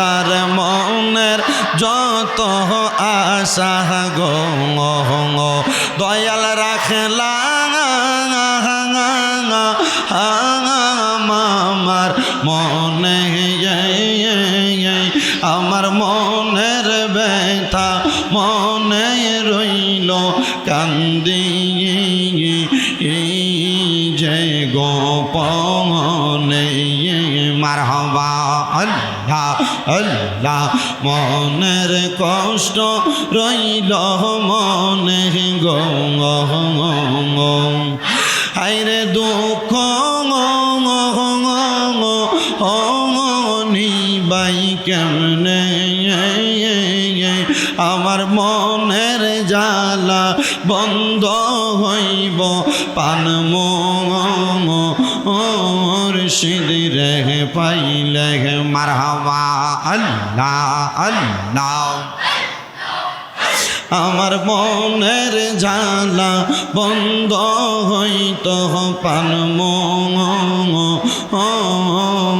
যার মনের যত আশা গো দয়াল রাখলা আমার মনে, আমার মনের ব্যথা মনে রইল কান্দি গোপনে মারহবা আল্লাহ আল্লাহ মনের কষ্ট রইল মনে গো হাইরে দুঃখ কেমনে? আমার মনের জ্বালা বন্ধ হইব। পান মোর সিদিরে পাইলে মারহাবা। আল্লাহ আল্লাহ। আমার মনের জ্বালা বন্ধ হইত পান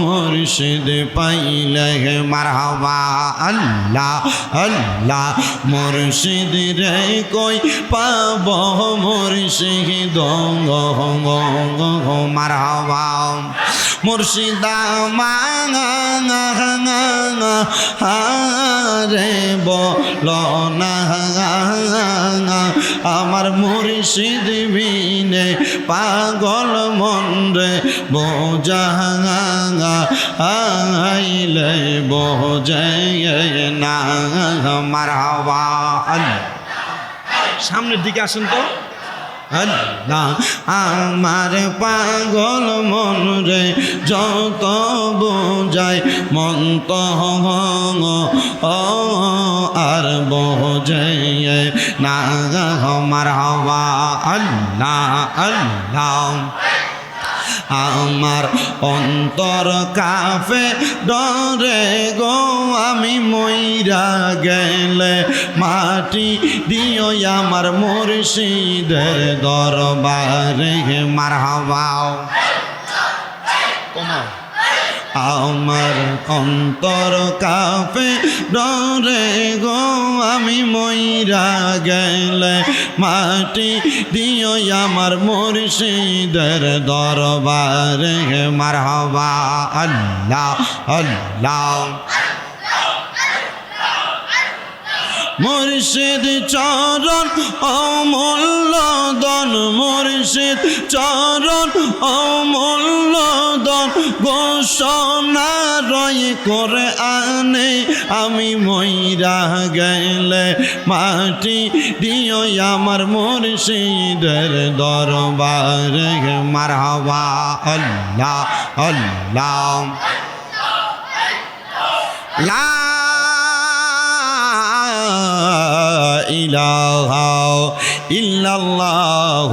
মুর্শিদ পাইলে মারহাবা, আল্লাহ আল্লাহ, মুর্শিদ রে কই পাব, মুর্শিদ মারহাবা, মুর্শিদা মাঙা রে বল না আমার মুর্শিদ বিনে পাগল মন রে বোঝাঙা আইলে বোঝে না। মারাবা সামনের দিকে আসুন তো। আল্লাহ, আমার পাগল মন রে, যত বোঝায় মন তো আর বোঝে না আমার হওয়া আল্লাহ আল্লাহ। আমার অন্তর কাফে ডরে গো, আমি মইরা গেলে মাটি দিও আমার মুর্শিদের দরবারে। মার হওয়াও আমার অন্তর কাফে ডরে গো, আমি মইরা গেলে মাটি দিও আমার মুর্শিদের দরবারে মার হবা আল্লাহ আল্লাহ। মুর্শিদ চরণ অমূল্য দন মুর্শিদ চরণ অমূল্য ঘোষণা করে আনে, আমি মইরা গেলে মাটি দিও আমার মুর্শিদের দরবারে। মারহাবা, আল্লাহ আল্লাহ। লা ইলাহা ইল্লাল্লাহ।